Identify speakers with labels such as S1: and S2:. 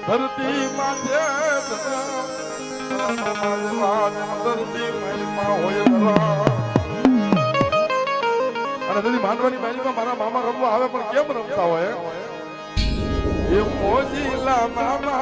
S1: ધરતી માથે ધરતી મહિમા હોય અને તેથી માંડવાની બાજુમાં મારા મામા રમવા આવે પણ કેમ રમતા હોય એ મોજીલા મામા મામા